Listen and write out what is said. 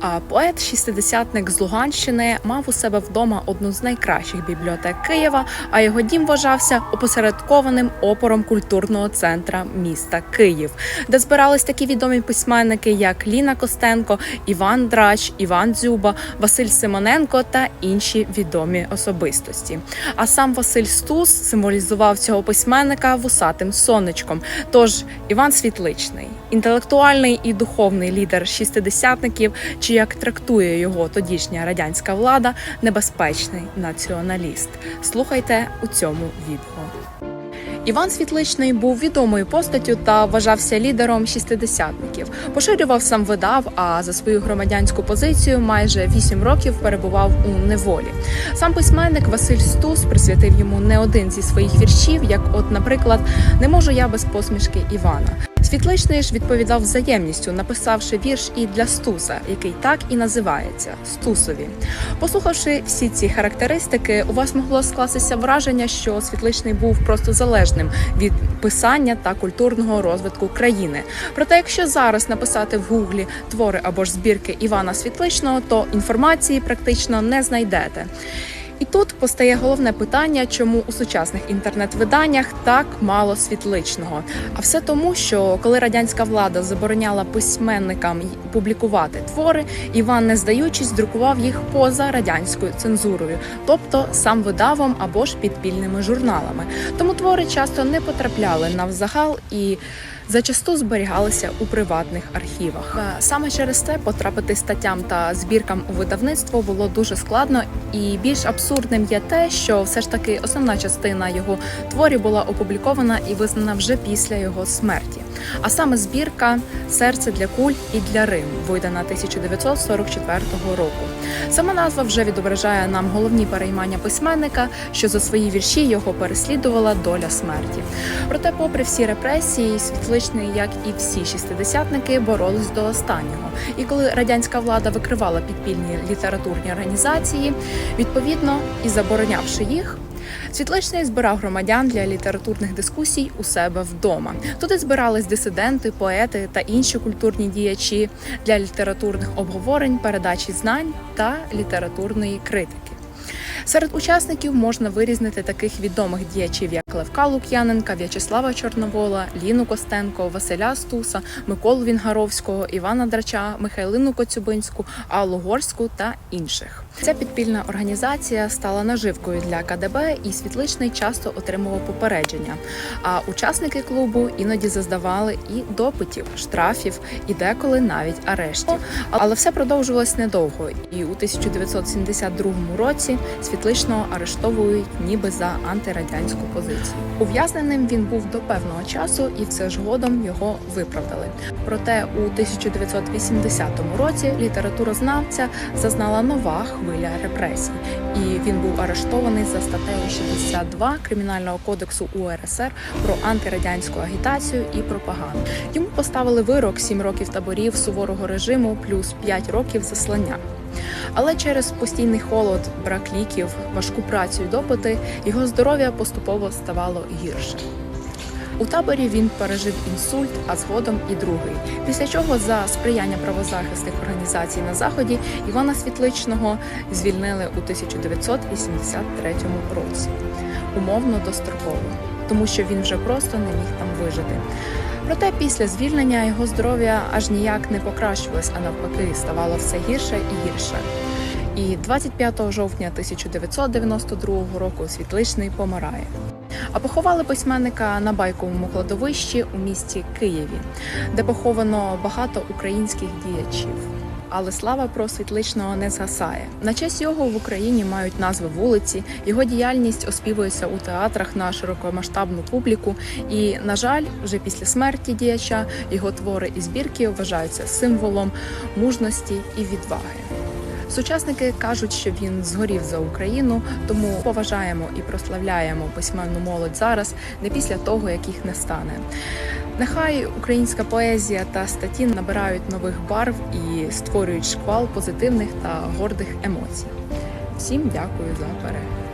А поет шістидесятник з Луганщини мав у себе вдома одну з найкращих бібліотек Києва, а його дім вважався опосередкованим опором культурного центра міста Київ, де збирались такі відомі письменники, як Ліна Костенко, Іван Драч, Іван Дзюба, Василь Симоненко та інші відомі особистості. А сам Василь Стус символізував цього письменника вусатим сонечком. Тож Іван Світличний, інтелектуальний і духовний лідер шістидесятників, чи як трактує його тодішня радянська влада, небезпечний націоналіст. Слухайте у цьому відео. Іван Світличний був відомою постаттю та вважався лідером шістидесятників. Поширював сам видав, а за свою громадянську позицію майже вісім років перебував у неволі. Сам письменник Василь Стус присвятив йому не один зі своїх віршів, як, от, наприклад, Не можу я без посмішки Івана. Світличний ж відповідав взаємністю, написавши вірш і для Стуса, який так і називається Стусові. Послухавши всі ці характеристики, у вас могло скластися враження, що Світличний був просто залежним від писання та культурного розвитку країни. Проте, якщо зараз написати в гуглі твори або ж збірки Івана Світличного, то інформації практично не знайдете. І тут постає головне питання, чому у сучасних інтернет-виданнях так мало світличного. А все тому, що коли радянська влада забороняла письменникам публікувати твори, Іван, не здаючись, друкував їх поза радянською цензурою, тобто сам видавом або ж підпільними журналами. Тому твори часто не потрапляли навзагал і зачасту зберігалися у приватних архівах. Саме через це потрапити статтям та збіркам у видавництво було дуже складно, і більш абсурдним є те, що все ж таки основна частина його творів була опублікована і визнана вже після його смерті. А саме збірка Серце для куль і для Рим, видана 1944 року. Сама назва вже відображає нам головні переймання письменника, що за свої вірші його переслідувала доля смерті. Проте, попри всі репресії, світличний, як і всі шістидесятники, боролись до останнього. І коли радянська влада викривала підпільні літературні організації, відповідно і заборонявши їх. Світличний збирав громадян для літературних дискусій у себе вдома. Туди збирались дисиденти, поети та інші культурні діячі для літературних обговорень, передачі знань та літературної критики. Серед учасників можна вирізнити таких відомих діячів, як Левка Лук'яненка, В'ячеслава Чорновола, Ліну Костенко, Василя Стуса, Миколу Вінгаровського, Івана Драча, Михайлину Коцюбинську, Аллу Горську та інших. Ця підпільна організація стала наживкою для КДБ, і світличний часто отримував попередження. А учасники клубу іноді заздавали і допитів, штрафів, і деколи навіть арештів. Але все продовжувалось недовго, і у 1972 році світличного арештовують ніби за антирадянську позицію. Ув'язненим він був до певного часу, і все ж згодом його виправдали. Проте у 1980 році літературознавця зазнала нова хвиля репресій, і він був арештований за статтею 62 Кримінального кодексу УРСР про антирадянську агітацію і пропаганду. Йому поставили вирок 7 років таборів суворого режиму плюс 5 років заслання. Але через постійний холод, брак ліків, важку працю і допити його здоров'я поступово ставало гірше. У таборі він пережив інсульт, а згодом і другий. Після чого за сприяння правозахисних організацій на заході Івана Світличного звільнили у 1983 році, умовно достроково, тому що він вже просто не міг там вижити. Проте після звільнення його здоров'я аж ніяк не покращилось, а навпаки, ставало все гірше і гірше. І 25 жовтня 1992 року Світличний помирає. А поховали письменника на байковому кладовищі у місті Києві, де поховано багато українських діячів. Але слава про світличного не згасає. На честь його в Україні мають назви вулиці. Його діяльність оспівується у театрах на широкомасштабну публіку. І, на жаль, вже після смерті діяча його твори і збірки вважаються символом мужності і відваги. Сучасники кажуть, що він згорів за Україну, тому поважаємо і прославляємо письменну молодь зараз, не після того, як їх не стане. Нехай українська поезія та статті набирають нових барв і створюють шквал позитивних та гордих емоцій. Всім дякую за перегляд.